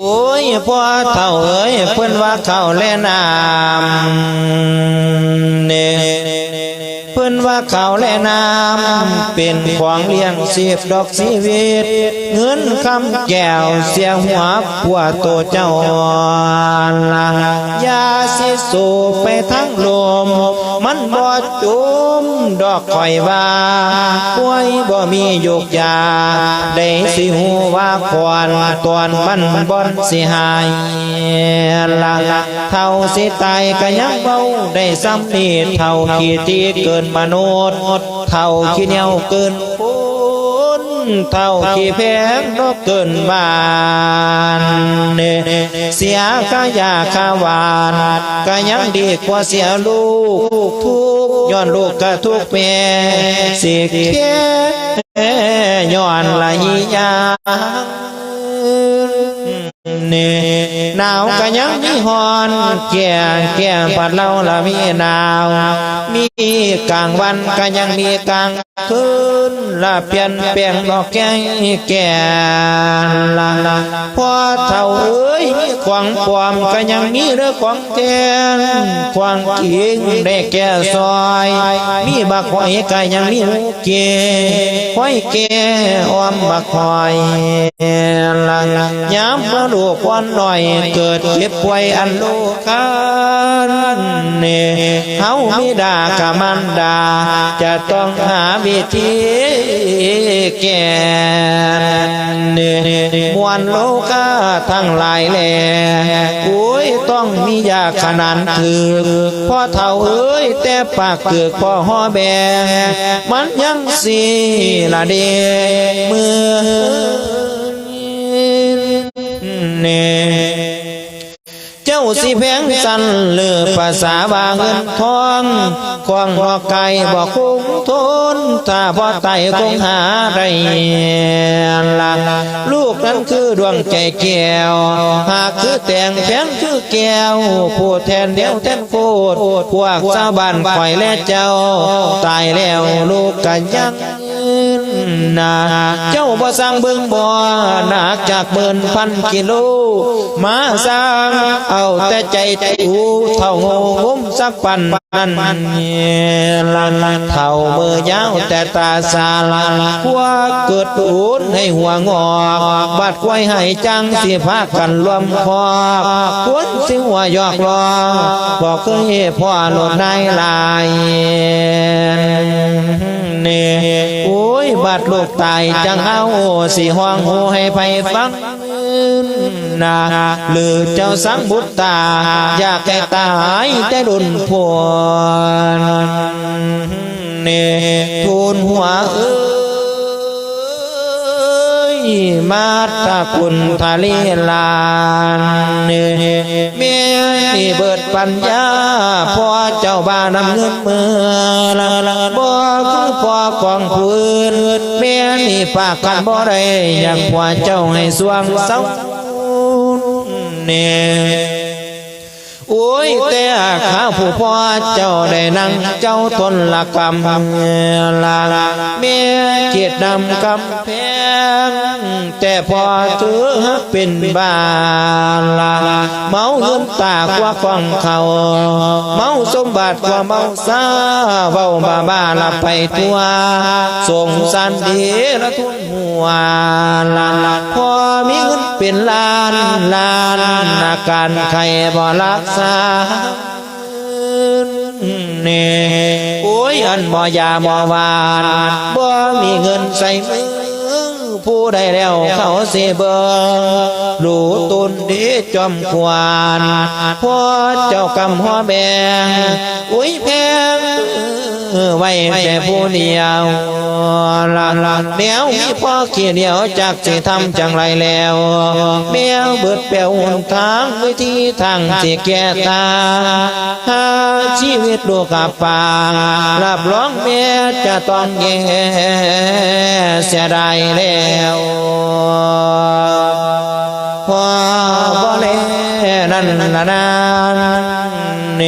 โอ้ยพ่อเท่าเอ้ยเพื่อนว่าเขาแล่น้ำ ว่าเขาแล่น้ำเป็นของเลี้ยงสีบดอกชีวิต เงินคำแก้วเสียหัวผัวโตเจ้าละยาสิสูบไปทั้งลม มันบ่จุมดอกข่อยว่าป่วยบ่มียกยา ได้สิหูว่าควรตอนมันบ่อนสิหายละเท่าสิตายก็ยังเบาได้ซ้ำนี่เท่าขี้ตีเกินมนุษย์เท่าขี้เหนียวเกินปูนเท่าขี้แพงนกเกินบานเนเสียกายาขาวานก็ยังดีกว่าเสียลูกทุกย้อนลูกก็ทุกแม่สิแค่ย้อนละหิยานี่ หนาวก็ยังมีฮอนแก่แก่ปัดเราละมีหนาว มีกลางวันก็ยังมีกลางคืนละเปลี่ยนแปลงดอกแก่แก่ละละพอเท่าเอ้ยมีควางปลอมก็ยังมีเรื่องควางแก่ควางกิงได้แก่ซอย มีบักหอยก็ยังมีหูเกหอยแก่อ้อมบักหอยละละย้ำมาลูกวันหน่อยเกิดเจ็บป่วยอันโลกันเน่เฮามิดากะมันดา จะต้องหาวิธีแก้เน่มวลโลกาทั้งหลายแหล่โอ้ยต้องมียาขนาดถือพ่อเท่าเอ้ยแต่ปากเกือกพ่อหอแบมันยังสีละเดมือเน่ จ้าสิแพงสันเลือภาษาบาเงินทองควงบอกไก่บอกคุ้งทนถ้าพอไตคงหาไรละลูกนั้นคือดวงใจแก้ว หากคือแต่งแพงคือแก้วผู้แทนเดียวแทนโคตรพวกชาวบ้านข่อยและเจ้า ตายแล้วลูกกันยัง นาเจ้าบ่สร้างเบิ่งบ่หนักจากเบิ่นพันกิโล มาสร้างเอาแต่ใจตูเท่างงมสักปันปันลันเท่ามือยาวแต่ตาสาลาหัวเกิดปูนให้หัวงอกบาดควายให้จังสิพากันรวมคอกควรสิหัวยอกรอบอกเคยพ่อหลดนายลายเนี่ย ดลูกตายจังเอาสิห้องหูให้ไปฟังนาหรือเจ้าสังบุตตา อยากแก่ตายแต่ดุนพวนเนทูลหัวเอ้ยมาตาคุณทะเลลานนี่เมียนี่เบิดปัญญาพ่อเจ้าบ้านำเงินเมือละละบ่คือพ่อของพื้น เมียนี่ปากกันบ่ได้อยากพ่อเจ้าให้สวงเศร้าเนี่ยโอ้ยแต่ข้าผู้พ่อเจ้าได้นั่งเจ้าทนละกรรมลาเมียเกียรติดำกำแพง แต่พอถือเป็นบาลาเมาเงินตากว่าฟังเขา เมาสมบัติกว่าเมาซาเว้าบาบาละไปทั่วสงสารดีละทุนหัวลาพอมีเงินเป็นล้านล้านอาการใครบ่รักษาเน่โอ้ยอันบ่ยาบ่วานบ่มีเงินใส่มือ ผู้ใดแล้วเขาเสีเบิงรู้ตุนดีจอมควานพ่อเจ้ากำหัวแบงอุ้ยแพง ไว้แต่ผู้เดียวละละแมวมีพ่อขียเดียวจากสิทำจังไรแล้วแมวเบิดเปลวหนทางวิธีทางสิแก่ตาหาชีวิตลูกกับป่ารับรองแม่จะต้องแย่เสียดายแล้วพอบ่แลนั่นนะนาน